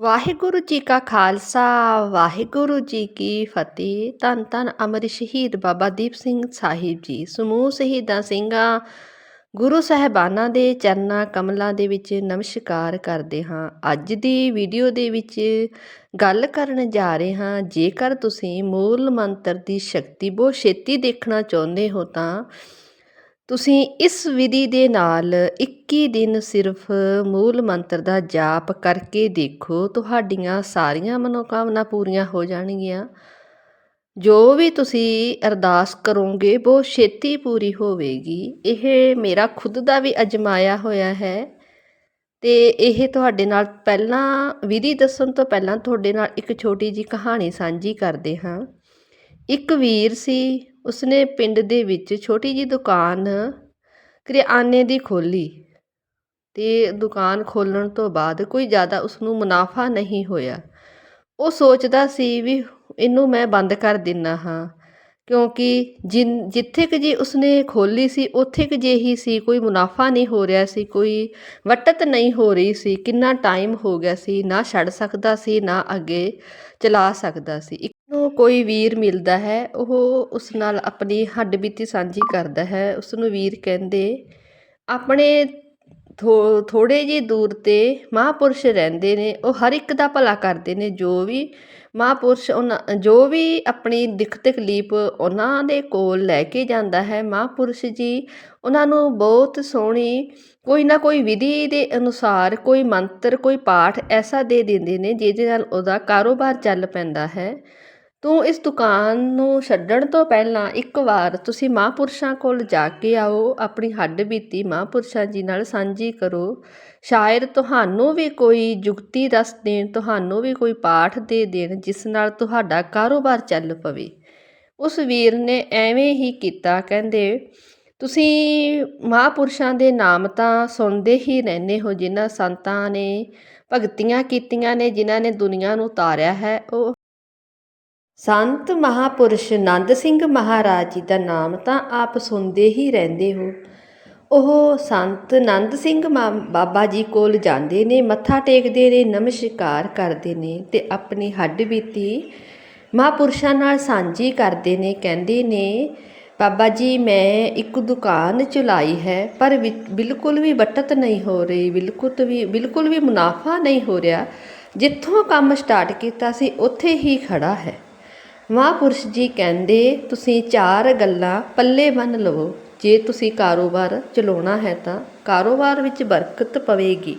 ਵਾਹਿਗੁਰੂ ਜੀ ਕਾ ਖਾਲਸਾ, ਵਾਹਿਗੁਰੂ ਜੀ ਕੀ ਫਤਿਹ। ਧੰਨ ਧੰਨ ਅਮਰ ਸ਼ਹੀਦ ਬਾਬਾ ਦੀਪ ਸਿੰਘ ਸਾਹਿਬ ਜੀ, ਸਮੂਹ ਸ਼ਹੀਦਾਂ ਸਿੰਘਾਂ, ਗੁਰੂ ਸਾਹਿਬਾਨਾਂ ਦੇ ਚਰਨਾਂ ਕਮਲਾਂ ਦੇ ਵਿੱਚ ਨਮਸਕਾਰ ਕਰਦੇ ਹਾਂ। ਅੱਜ ਦੀ ਵੀਡੀਓ ਦੇ ਵਿੱਚ ਗੱਲ ਕਰਨ ਜਾ ਰਹੇ ਹਾਂ। ਜੇਕਰ ਤੁਸੀਂ ਮੂਲ ਮੰਤਰ ਦੀ ਸ਼ਕਤੀ ਬਹੁਤ ਛੇਤੀ ਦੇਖਣਾ ਚਾਹੁੰਦੇ ਹੋ ਤਾਂ ਤੁਸੀਂ ਇਸ ਵਿਧੀ ਦੇ ਨਾਲ 21 ਦਿਨ ਸਿਰਫ ਮੂਲ ਮੰਤਰ ਦਾ ਜਾਪ ਕਰਕੇ ਦੇਖੋ, ਤੁਹਾਡੀਆਂ ਸਾਰੀਆਂ ਮਨੋਕਾਮਨਾ ਪੂਰੀਆਂ ਹੋ ਜਾਣਗੀਆਂ। ਜੋ ਵੀ ਤੁਸੀਂ ਅਰਦਾਸ ਕਰੋਗੇ, ਬਹੁਤ ਛੇਤੀ ਪੂਰੀ ਹੋਵੇਗੀ। ਇਹ ਮੇਰਾ ਖੁਦ ਦਾ ਵੀ ਅਜਮਾਇਆ ਹੋਇਆ ਹੈ ਤੇ ਇਹ ਤੁਹਾਡੇ ਨਾਲ ਪਹਿਲਾਂ, ਵਿਧੀ ਦੱਸਣ ਤੋਂ ਪਹਿਲਾਂ ਤੁਹਾਡੇ ਨਾਲ ਇੱਕ ਛੋਟੀ ਜੀ ਕਹਾਣੀ ਸਾਂਝੀ ਕਰਦੇ ਹਾਂ। ਇੱਕ ਵੀਰ ਸੀ ਉਸਨੇ ਪਿੰਡ ਦੇ ਵਿੱਚ ਛੋਟੀ ਜਿਹੀ ਦੁਕਾਨ ਕਰਿਆਨੇ ਦੀ ਖੋਲ੍ਹੀ ਅਤੇ ਦੁਕਾਨ ਖੋਲ੍ਹਣ ਤੋਂ ਬਾਅਦ ਕੋਈ ਜ਼ਿਆਦਾ ਉਸਨੂੰ ਮੁਨਾਫਾ ਨਹੀਂ ਹੋਇਆ। ਉਹ ਸੋਚਦਾ ਸੀ ਵੀ ਇਹਨੂੰ ਮੈਂ ਬੰਦ ਕਰ ਦਿੰਦਾ ਹਾਂ, ਕਿਉਂਕਿ ਜਿਨ, ਜਿੱਥੇ ਕੁ ਜੀ ਉਸਨੇ ਖੋਲ੍ਹੀ ਸੀ, ਉੱਥੇ ਕੁ ਜੇ ਹੀ ਸੀ, ਕੋਈ ਮੁਨਾਫਾ ਨਹੀਂ ਹੋ ਰਿਹਾ ਸੀ, ਕੋਈ ਵਟਤ ਨਹੀਂ ਹੋ ਰਹੀ ਸੀ, ਕਿੰਨਾ ਟਾਈਮ ਹੋ ਗਿਆ ਸੀ, ਨਾ ਛੱਡ ਸਕਦਾ ਸੀ, ਨਾ ਅੱਗੇ ਚਲਾ ਸਕਦਾ ਸੀ। ਇੱਕ ਨੂੰ ਕੋਈ ਵੀਰ ਮਿਲਦਾ ਹੈ, ਉਹ ਉਸ ਨਾਲ ਆਪਣੀ ਹੱਡਬੀਤੀ ਸਾਂਝੀ ਕਰਦਾ ਹੈ। ਉਸ ਨੂੰ ਵੀਰ ਕਹਿੰਦੇ, ਆਪਣੇ ਥੋ ਥੋੜੇ ਜਿਹੀ ਦੂਰ ਤੇ ਮਹਾਪੁਰਸ਼ ਰਹਿੰਦੇ ਨੇ। ਉਹ ਹਰ ਇੱਕ ਦਾ ਭਲਾ ਕਰਦੇ ਨੇ। ਜੋ ਵੀ ਮਹਾਪੁਰਸ਼ ਉਹਨਾਂ, ਜੋ ਵੀ ਆਪਣੀ ਦਿੱਖ ਤਕਲੀਫ ਉਹਨਾਂ ਦੇ ਕੋਲ ਲੈ ਕੇ ਜਾਂਦਾ ਹੈ, ਮਹਾਪੁਰਸ਼ ਜੀ ਉਹਨਾਂ ਨੂੰ ਬਹੁਤ ਸੋਹਣੀ ਕੋਈ ਨਾ ਕੋਈ ਵਿਧੀ ਦੇ ਅਨੁਸਾਰ ਕੋਈ ਮੰਤਰ, ਕੋਈ ਪਾਠ ਐਸਾ ਦੇ ਦਿੰਦੇ ਨੇ, ਜਿਹਦੇ ਨਾਲ ਉਹਦਾ ਕਾਰੋਬਾਰ ਚੱਲ ਪੈਂਦਾ ਹੈ। ਤੂੰ ਇਸ ਦੁਕਾਨ ਨੂੰ ਛੱਡਣ ਤੋਂ ਪਹਿਲਾਂ ਇੱਕ ਵਾਰ ਤੁਸੀਂ ਮਹਾਂਪੁਰਸ਼ਾਂ ਕੋਲ ਜਾ ਕੇ ਆਓ, ਆਪਣੀ ਹੱਡ ਬੀਤੀ ਮਹਾਂਪੁਰਸ਼ਾਂ ਜੀ ਨਾਲ ਸਾਂਝੀ ਕਰੋ। ਸ਼ਾਇਦ ਤੁਹਾਨੂੰ ਵੀ ਕੋਈ ਯੁਕਤੀ ਦੱਸ ਦੇਣ, ਤੁਹਾਨੂੰ ਵੀ ਕੋਈ ਪਾਠ ਦੇ ਦੇਣ ਜਿਸ ਨਾਲ ਤੁਹਾਡਾ ਕਾਰੋਬਾਰ ਚੱਲ ਪਵੇ। ਉਸ ਵੀਰ ਨੇ ਐਵੇਂ ਹੀ ਕੀਤਾ, ਕਹਿੰਦੇ, ਤੁਸੀਂ ਮਹਾਂਪੁਰਸ਼ਾਂ ਦੇ ਨਾਮ ਤਾਂ ਸੁਣਦੇ ਹੀ ਰਹਿੰਦੇ ਹੋ, ਜਿਨ੍ਹਾਂ ਸੰਤਾਂ ਨੇ ਭਗਤੀਆਂ ਕੀਤੀਆਂ ਨੇ, ਜਿਨ੍ਹਾਂ ਨੇ ਦੁਨੀਆ ਨੂੰ ਤਾਰਿਆ ਹੈ। ਉਹ ਸੰਤ ਮਹਾਪੁਰਸ਼ ਨੰਦ ਸਿੰਘ ਮਹਾਰਾਜ ਜੀ ਦਾ ਨਾਮ ਤਾਂ ਆਪ ਸੁਣਦੇ ਹੀ ਰਹਿੰਦੇ ਹੋ। ਉਹ ਸੰਤ ਨੰਦ ਸਿੰਘ ਬਾਬਾ ਜੀ ਕੋਲ ਜਾਂਦੇ ਨੇ, ਮੱਥਾ ਟੇਕਦੇ ਨੇ, ਨਮਸਕਾਰ ਕਰਦੇ ਨੇ ਤੇ ਆਪਣੀ ਹੱਡ ਬੀਤੀ ਮਹਾਪੁਰਸ਼ਾਂ ਨਾਲ ਸਾਂਝੀ ਕਰਦੇ ਨੇ, ਕਹਿੰਦੇ ਨੇ, ਬਾਬਾ ਜੀ, ਮੈਂ ਇੱਕ ਦੁਕਾਨ ਚਲਾਈ ਹੈ, ਪਰ ਬਿਲਕੁਲ ਵੀ ਬਟਤ ਨਹੀਂ ਹੋ ਰਹੀ ਬਿਲਕੁਲ ਵੀ ਬਿਲਕੁਲ ਵੀ ਮੁਨਾਫਾ ਨਹੀਂ ਹੋ ਰਿਹਾ। ਜਿੱਥੋਂ ਕੰਮ ਸਟਾਰਟ ਕੀਤਾ ਸੀ, ਉੱਥੇ ਹੀ ਖੜਾ ਹੈ। ਮਹਾਂਪੁਰਸ਼ ਜੀ ਕਹਿੰਦੇ, ਤੁਸੀਂ ਚਾਰ ਗੱਲਾਂ ਪੱਲੇ ਬੰਨ੍ਹ ਲਵੋ। ਜੇ ਤੁਸੀਂ ਕਾਰੋਬਾਰ ਚਲਾਉਣਾ ਹੈ ਤਾਂ ਕਾਰੋਬਾਰ ਵਿੱਚ ਬਰਕਤ ਪਵੇਗੀ।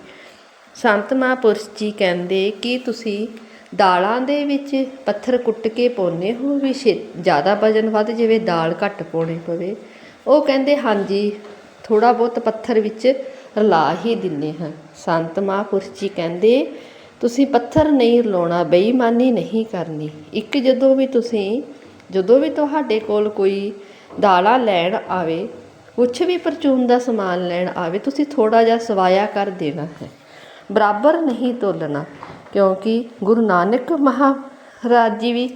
ਸੰਤ ਮਹਾਂਪੁਰਸ਼ ਜੀ ਕਹਿੰਦੇ, ਕਿ ਤੁਸੀਂ ਦਾਲਾਂ ਦੇ ਵਿੱਚ ਪੱਥਰ ਕੁੱਟ ਕੇ ਪਾਉਂਦੇ ਹੋ? ਵੀ ਜ਼ਿਆਦਾ ਵਜਨ ਵੱਧ ਜਾਵੇ, ਦਾਲ ਘੱਟ ਪਾਉਣੀ ਪਵੇ। ਉਹ ਕਹਿੰਦੇ, ਹਾਂਜੀ ਥੋੜਾ ਬਹੁਤ ਪੱਥਰ ਵਿੱਚ ਰਲਾ ਹੀ ਦਿੰਨੇ ਹਾਂ। ਸੰਤ ਮਹਾਂਪੁਰਸ਼ ਜੀ ਕਹਿੰਦੇ ਤੁਸੀਂ ਪੱਥਰ ਨਹੀਂ ਰਲਾਉਣਾ, ਬੇਈਮਾਨੀ ਨਹੀਂ ਕਰਨੀ। ਇੱਕ ਜਦੋਂ ਵੀ ਤੁਸੀਂ, ਜਦੋਂ ਵੀ ਤੁਹਾਡੇ ਕੋਲ ਕੋਈ ਦਾਲਾਂ ਲੈਣ ਆਵੇ, ਕੁਛ ਵੀ ਪਰਚੂਨ ਦਾ ਸਮਾਨ ਲੈਣ ਆਵੇ, ਤੁਸੀਂ ਥੋੜਾ ਜਿਹਾ ਸਵਾਇਆ ਕਰ ਦੇਣਾ ਹੈ। ਬਰਾਬਰ ਨਹੀਂ ਤੋਲਣਾ, ਕਿਉਂਕਿ ਗੁਰੂ ਨਾਨਕ ਮਹਾਰਾਜ ਜੀ ਵੀ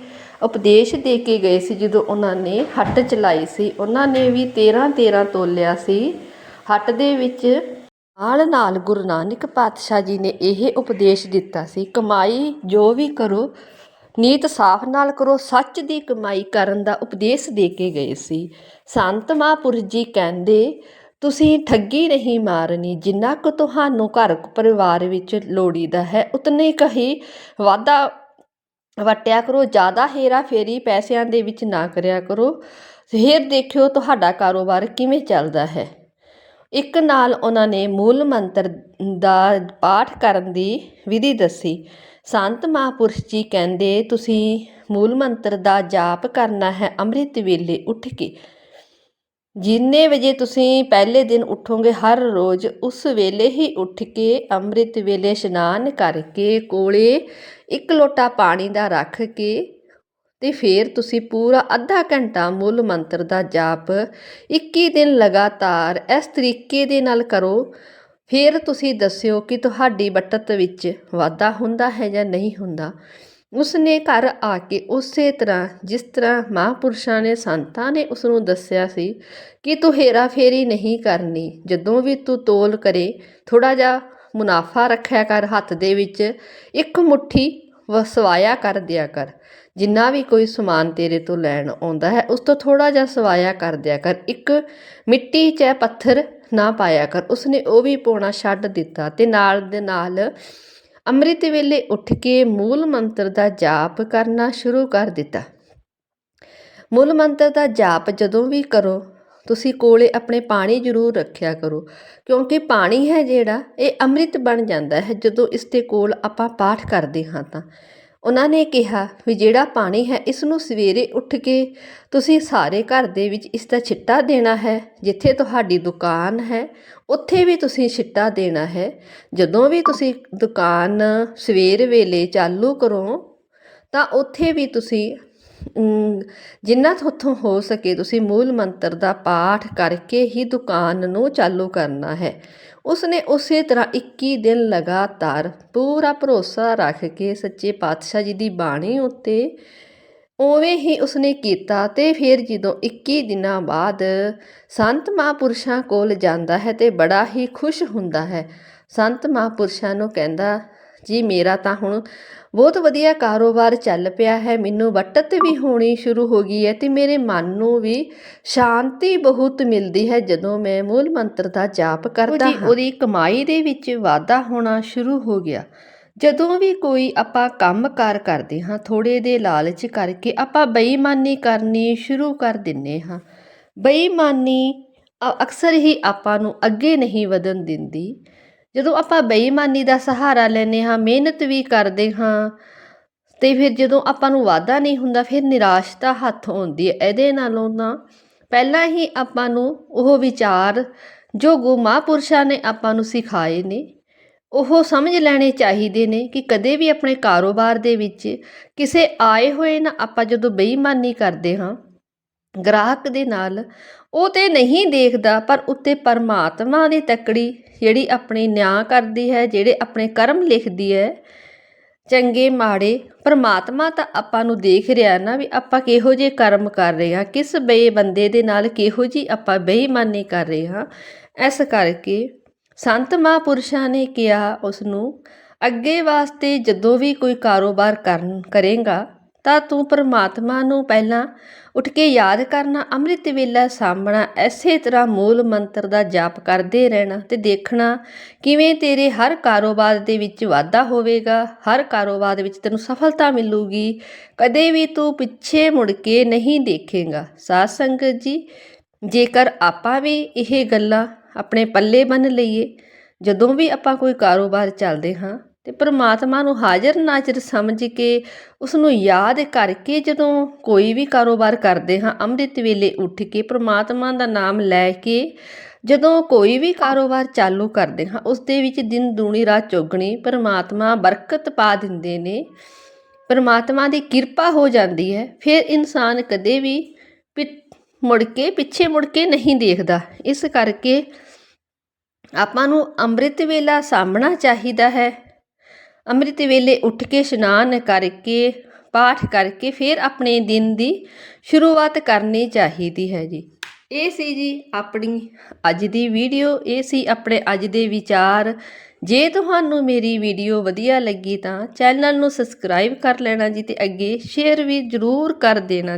ਉਪਦੇਸ਼ ਦੇ ਕੇ ਗਏ ਸੀ, ਜਦੋਂ ਉਹਨਾਂ ਨੇ ਹੱਟ ਚਲਾਈ ਸੀ। ਉਹਨਾਂ ਨੇ ਵੀ 13 13 ਤੋਲਿਆ ਸੀ। ਹੱਟ ਦੇ ਵਿੱਚ ਨਾਲ ਨਾਲ ਗੁਰੂ ਨਾਨਕ ਪਾਤਸ਼ਾਹ ਜੀ ਨੇ ਇਹ ਉਪਦੇਸ਼ ਦਿੱਤਾ ਸੀ, ਕਮਾਈ ਜੋ ਵੀ ਕਰੋ, ਨੀਤ ਸਾਫ਼ ਨਾਲ ਕਰੋ, ਸੱਚ ਦੀ ਕਮਾਈ ਕਰਨ ਦਾ ਉਪਦੇਸ਼ ਦੇ ਕੇ ਗਏ ਸੀ। ਸੰਤ ਮਹਾਂਪੁਰਸ਼ ਜੀ ਕਹਿੰਦੇ, ਤੁਸੀਂ ਠੱਗੀ ਨਹੀਂ ਮਾਰਨੀ, ਜਿੰਨਾ ਕੁ ਤੁਹਾਨੂੰ ਘਰ ਪਰਿਵਾਰ ਵਿੱਚ ਲੋੜੀਦਾ ਹੈ, ਉਤਨੇ ਕਹੀ ਵਾਧਾ ਵਟਿਆ ਕਰੋ, ਜ਼ਿਆਦਾ ਹੇਰਾ ਫੇਰੀ ਪੈਸਿਆਂ ਦੇ ਵਿੱਚ ਨਾ ਕਰਿਆ ਕਰੋ। ਫਿਰ ਦੇਖਿਓ ਤੁਹਾਡਾ ਕਾਰੋਬਾਰ ਕਿਵੇਂ ਚੱਲਦਾ ਹੈ। ਇੱਕ ਨਾਲ ਉਹਨਾਂ ਨੇ ਮੂਲ ਮੰਤਰ ਦਾ ਪਾਠ ਕਰਨ ਦੀ ਵਿਧੀ ਦੱਸੀ। ਸੰਤ ਮਹਾਂਪੁਰਸ਼ ਜੀ ਕਹਿੰਦੇ, ਤੁਸੀਂ ਮੂਲ ਮੰਤਰ ਦਾ ਜਾਪ ਕਰਨਾ ਹੈ ਅੰਮ੍ਰਿਤ ਵੇਲੇ ਉੱਠ ਕੇ। ਜਿੰਨੇ ਵਜੇ ਤੁਸੀਂ ਪਹਿਲੇ ਦਿਨ ਉਠੋਗੇ ਹਰ ਰੋਜ਼, ਉਸ ਵੇਲੇ ਹੀ ਉੱਠ ਕੇ ਅੰਮ੍ਰਿਤ ਵੇਲੇ ਇਸ਼ਨਾਨ ਕਰਕੇ ਕੋਲੇ ਇੱਕ ਲੋਟਾ ਪਾਣੀ ਦਾ ਰੱਖ ਕੇ ਤੇ ਫਿਰ ਤੁਸੀਂ ਪੂਰਾ ਅੱਧਾ ਘੰਟਾ ਮੂਲ ਮੰਤਰ ਦਾ ਜਾਪ 21 ਦਿਨ ਲਗਾਤਾਰ ਇਸ ਤਰੀਕੇ ਦੇ ਨਾਲ ਕਰੋ। ਫਿਰ ਤੁਸੀਂ ਦੱਸਿਓ ਕਿ ਤੁਹਾਡੀ ਬਟਤ ਵਿੱਚ ਵਾਧਾ ਹੁੰਦਾ ਹੈ ਜਾਂ ਨਹੀਂ ਹੁੰਦਾ। ਉਸਨੇ ਘਰ ਆ ਕੇ ਉਸੇ ਤਰ੍ਹਾਂ ਜਿਸ ਤਰ੍ਹਾਂ ਮਹਾਂਪੁਰਸ਼ਾਂ ਨੇ ਸੰਤਾਂ ਨੇ ਉਸ ਨੂੰ ਦੱਸਿਆ ਸੀ ਕਿ ਤੂੰ ਹੇਰਾ ਫੇਰੀ ਨਹੀਂ ਕਰਨੀ, ਜਦੋਂ ਵੀ ਤੂੰ ਤੋਲ ਕਰੇ ਥੋੜਾ ਜਿਹਾ ਮੁਨਾਫਾ ਰੱਖਿਆ ਕਰ ਹੱਥ ਦੇ ਵਿੱਚ, ਇੱਕ ਮੁੱਠੀ ਵਸਵਾਇਆ ਕਰ ਦਿਆ ਕਰ। ਜਿੰਨਾ ਵੀ ਕੋਈ ਸਮਾਨ ਤੇਰੇ ਤੋਂ ਲੈਣ ਆਉਂਦਾ ਹੈ, ਉਸ ਤੋਂ ਥੋੜਾ ਜਿਹਾ ਸਵਾਇਆ ਕਰ ਦਿਆ ਕਰ। ਇੱਕ ਮਿੱਟੀ 'ਚ ਪੱਥਰ ਨਾ ਪਾਇਆ ਕਰ। ਉਸਨੇ ਉਹ ਵੀ ਪਾਉਣਾ ਛੱਡ ਦਿੱਤਾ ਤੇ ਨਾਲ ਦੇ ਨਾਲ ਅੰਮ੍ਰਿਤ ਵੇਲੇ ਉੱਠ ਕੇ ਮੂਲ ਮੰਤਰ ਦਾ ਜਾਪ ਕਰਨਾ ਸ਼ੁਰੂ ਕਰ ਦਿੱਤਾ। ਮੂਲ ਮੰਤਰ ਦਾ ਜਾਪ ਜਦੋਂ ਵੀ ਕਰੋ ਤੁਸੀਂ ਕੋਲੇ ਆਪਣੇ ਪਾਣੀ ਜ਼ਰੂਰ ਰੱਖਿਆ ਕਰੋ। ਕਿਉਂਕਿ ਪਾਣੀ ਹੈ ਜਿਹੜਾ, ਇਹ ਅੰਮ੍ਰਿਤ ਬਣ ਜਾਂਦਾ ਹੈ, ਜਦੋਂ ਇਸ ਦੇ ਕੋਲ ਆਪਾਂ ਪਾਠ ਕਰਦੇ ਹਾਂ ਤਾਂ। ਉਹਨਾਂ ਨੇ ਕਿਹਾ ਵੀ ਜਿਹੜਾ ਪਾਣੀ ਹੈ, ਇਸ ਨੂੰ ਸਵੇਰੇ ਉੱਠ ਕੇ ਤੁਸੀਂ ਸਾਰੇ ਘਰ ਦੇ ਵਿੱਚ ਇਸ ਦਾ ਛਿੱਟਾ ਦੇਣਾ ਹੈ, ਜਿੱਥੇ ਤੁਹਾਡੀ ਦੁਕਾਨ ਹੈ, ਉੱਥੇ ਵੀ ਤੁਸੀਂ ਛਿੱਟਾ ਦੇਣਾ ਹੈ। ਜਦੋਂ ਵੀ ਤੁਸੀਂ ਦੁਕਾਨ ਸਵੇਰ ਵੇਲੇ ਚਾਲੂ ਕਰੋ, ਤਾਂ ਉੱਥੇ ਵੀ ਤੁਸੀਂ ਜਿੰਨਾ ਤੁਹਾਥੋਂ ਹੋ ਸਕੇ ਤੁਸੀਂ ਮੂਲ ਮੰਤਰ ਦਾ ਪਾਠ ਕਰਕੇ ਹੀ ਦੁਕਾਨ ਨੂੰ ਚਾਲੂ ਕਰਨਾ ਹੈ। ਉਸਨੇ ਉਸੇ ਤਰ੍ਹਾਂ 21 ਦਿਨ ਲਗਾਤਾਰ ਪੂਰਾ ਭਰੋਸਾ ਰੱਖ ਕੇ ਸੱਚੇ ਪਾਤਸ਼ਾਹ ਜੀ ਦੀ ਬਾਣੀ ਉੱਤੇ ਉਵੇਂ ਹੀ ਉਸਨੇ ਕੀਤਾ ਤੇ ਫਿਰ ਜਦੋਂ 21 ਦਿਨਾਂ ਬਾਅਦ ਸੰਤ ਮਹਾਂਪੁਰਸ਼ਾਂ ਕੋਲ ਜਾਂਦਾ ਹੈ ਤੇ ਬੜਾ ਹੀ ਖੁਸ਼ ਹੁੰਦਾ ਹੈ। ਸੰਤ ਮਹਾਂਪੁਰਸ਼ਾਂ ਨੂੰ ਕਹਿੰਦਾ ਜੀ ਮੇਰਾ ਤਾਂ ਹੁਣ ਬਹੁਤ ਵਧੀਆ ਕਾਰੋਬਾਰ ਚੱਲ ਪਿਆ ਹੈ। ਮੈਨੂੰ ਬਟਤ ਵੀ ਹੋਣੀ ਸ਼ੁਰੂ ਹੋ ਗਈ ਹੈ ਤੇ ਮੇਰੇ ਮਨ ਨੂੰ ਵੀ ਸ਼ਾਂਤੀ ਬਹੁਤ ਮਿਲਦੀ ਹੈ ਜਦੋਂ ਮੈਂ ਮੂਲ ਮੰਤਰ ਦਾ ਜਾਪ ਕਰਦਾ ਹਾਂ। ਉਹਦੀ ਕਮਾਈ ਦੇ ਵਿੱਚ ਵਾਧਾ ਹੋਣਾ ਸ਼ੁਰੂ ਹੋ ਗਿਆ। ਜਦੋਂ ਵੀ ਕੋਈ ਆਪਾਂ ਕੰਮਕਾਰ ਕਰਦੇ ਹਾਂ ਥੋੜੇ ਦੇ ਲਾਲਚ ਕਰਕੇ ਆਪਾਂ ਬੇਈਮਾਨੀ ਕਰਨੀ ਸ਼ੁਰੂ ਕਰ ਦਿੰਨੇ ਹਾਂ। ਬੇਈਮਾਨੀ ਅਕਸਰ ਹੀ ਆਪਾਂ ਨੂੰ ਅੱਗੇ ਨਹੀਂ ਵਧਣ ਦਿੰਦੀ। ਜਦੋਂ ਆਪਾਂ ਬੇਈਮਾਨੀ ਦਾ ਸਹਾਰਾ ਲੈਨੇ ਹਾਂ, ਮਿਹਨਤ ਵੀ ਕਰਦੇ ਹਾਂ, ਤੇ ਫਿਰ ਜਦੋਂ ਆਪਾਂ ਨੂੰ ਵਾਧਾ ਨਹੀਂ ਹੁੰਦਾ, ਫਿਰ ਨਿਰਾਸ਼ਤਾ ਹੱਥ ਆਉਂਦੀ ਹੈ। ਇਹਦੇ ਨਾਲੋਂ ਤਾਂ ਪਹਿਲਾਂ ਹੀ ਆਪਾਂ ਨੂੰ ਉਹ ਵਿਚਾਰ ਜੋ ਗੁਰੂ ਮਹਾਂਪੁਰਸ਼ਾਂ ਨੇ ਆਪਾਂ ਨੂੰ ਸਿਖਾਏ ਨੇ, ਉਹ ਸਮਝ ਲੈਣੇ ਚਾਹੀਦੇ ਨੇ ਕਿ ਕਦੇ ਵੀ ਆਪਣੇ ਕਾਰੋਬਾਰ ਦੇ ਵਿੱਚ ਕਿਸੇ ਆਏ ਹੋਏ ਨਾ ਆਪਾਂ ਜਦੋਂ ਬੇਈਮਾਨੀ ਕਰਦੇ ਹਾਂ ਗ੍ਰਾਹਕ ਦੇ ਨਾਲ। ਉਹ ਤਾਂ ਨਹੀਂ ਦੇਖਦਾ, ਪਰ ਉੱਤੇ ਪਰਮਾਤਮਾ ਦੀ ਤੱਕੜੀ ਜਿਹੜੀ ਆਪਣੇ ਨਿਆਂ ਕਰਦੀ ਹੈ, ਜਿਹੜੇ ਆਪਣੇ ਕਰਮ ਲਿਖਦੀ ਹੈ। ਚੰਗੇ ਮਾੜੇ, ਪਰਮਾਤਮਾ ਤਾਂ ਆਪਾਂ ਨੂੰ ਦੇਖ ਰਿਹਾ ਨਾ ਵੀ ਆਪਾਂ ਕਿਹੋ ਜਿਹੇ ਕਰਮ ਕਰ ਰਹੇ ਹਾਂ, ਕਿਸ ਬੇ ਬੰਦੇ ਦੇ ਨਾਲ ਕਿਹੋ ਜੀ ਆਪਾਂ ਬੇਈਮਾਨੀ ਕਰ ਰਹੇ ਹਾਂ। ਇਸ ਕਰਕੇ ਸੰਤ ਮਹਾਂਪੁਰਸ਼ਾਂ ਨੇ ਕਿਹਾ ਉਸ ਨੂੰ ਅੱਗੇ ਵਾਸਤੇ ਜਦੋਂ ਵੀ ਕੋਈ ਕਾਰੋਬਾਰ ਕਰਨ ਕਰੇਗਾ, ਤਾਂ ਤੂੰ ਪਰਮਾਤਮਾ ਨੂੰ ਪਹਿਲਾਂ ਉੱਠ ਕੇ ਯਾਦ ਕਰਨਾ, ਅੰਮ੍ਰਿਤ ਵੇਲਾ ਸਾਹਮਣਾ ਐਸੇ ਤਰ੍ਹਾਂ ਮੂਲ ਮੰਤਰ ਦਾ ਜਾਪ ਕਰਦੇ ਰਹਿਣਾ ਤੇ ਦੇਖਣਾ ਕਿਵੇਂ ਤੇਰੇ ਹਰ ਕਾਰੋਬਾਰ ਦੇ ਵਿੱਚ ਵਾਧਾ ਹੋਵੇਗਾ, ਹਰ ਕਾਰੋਬਾਰ ਦੇ ਵਿੱਚ ਤੈਨੂੰ ਸਫਲਤਾ ਮਿਲੂਗੀ, ਕਦੇ ਵੀ ਤੂੰ ਪਿੱਛੇ ਮੁੜ ਕੇ ਨਹੀਂ ਦੇਖੇਗਾ। ਸਾਧ ਸੰਗਤ ਜੀ, ਜੇਕਰ ਆਪਾਂ ਵੀ ਇਹ ਗੱਲਾਂ ਆਪਣੇ ਪੱਲੇ ਬੰਨ ਲਈਏ, ਜਦੋਂ ਵੀ ਆਪਾਂ ਕੋਈ ਕਾਰੋਬਾਰ ਚੱਲਦੇ ਹਾਂ ਤੇ ਪਰਮਾਤਮਾ ਨੂੰ ਹਾਜ਼ਰ ਨਾਜ਼ਰ ਸਮਝ ਕੇ ਉਸ ਨੂੰ ਯਾਦ ਕਰਕੇ ਜਦੋਂ ਕੋਈ ਵੀ ਕਾਰੋਬਾਰ ਕਰਦੇ ਹਾਂ, ਅੰਮ੍ਰਿਤ ਵੇਲੇ ਉੱਠ ਕੇ ਪਰਮਾਤਮਾ ਦਾ ਨਾਮ ਲੈ ਕੇ ਜਦੋਂ ਕੋਈ ਵੀ ਕਾਰੋਬਾਰ ਚਾਲੂ ਕਰਦੇ ਹਾਂ ਉਸ ਦੇ ਵਿੱਚ ਦਿਨ ਦੂਣੀ ਰਾਤ ਚੌਗਣੀ ਪਰਮਾਤਮਾ ਬਰਕਤ ਪਾ ਦਿੰਦੇ ਨੇ। ਪਰਮਾਤਮਾ ਦੀ ਕਿਰਪਾ ਹੋ ਜਾਂਦੀ ਹੈ। ਫਿਰ ਇਨਸਾਨ ਕਦੇ ਵੀ ਪਿ- ਮੁੜ ਕੇ ਪਿੱਛੇ ਮੁੜ ਕੇ ਨਹੀਂ ਦੇਖਦਾ। ਇਸ ਕਰਕੇ ਆਪਾਂ ਨੂੰ ਅੰਮ੍ਰਿਤ ਵੇਲਾ ਸਾਂਭਣਾ ਚਾਹੀਦਾ ਹੈ। ਅੰਮ੍ਰਿਤ ਵੇਲੇ ਉੱਠ ਕੇ ਇਸ਼ਨਾਨ ਕਰਕੇ, ਪਾਠ ਕਰਕੇ ਫਿਰ ਆਪਣੇ ਦਿਨ ਦੀ ਸ਼ੁਰੂਆਤ ਕਰਨੀ ਚਾਹੀਦੀ ਹੈ ਜੀ। ਇਹ ਸੀ ਜੀ ਆਪਣੀ ਅੱਜ ਦੀ ਵੀਡੀਓ। ਇਹ ਸੀ ਆਪਣੇ ਅੱਜ ਦੇ ਵਿਚਾਰ। ਜੇ ਤੁਹਾਨੂੰ ਮੇਰੀ ਵੀਡੀਓ ਵਧੀਆ ਲੱਗੀ ਤਾਂ ਚੈਨਲ ਨੂੰ ਸਬਸਕ੍ਰਾਈਬ ਕਰ ਲੈਣਾ ਜੀ ਤੇ ਅੱਗੇ ਸ਼ੇਅਰ ਵੀ ਜ਼ਰੂਰ ਕਰ ਦੇਣਾ।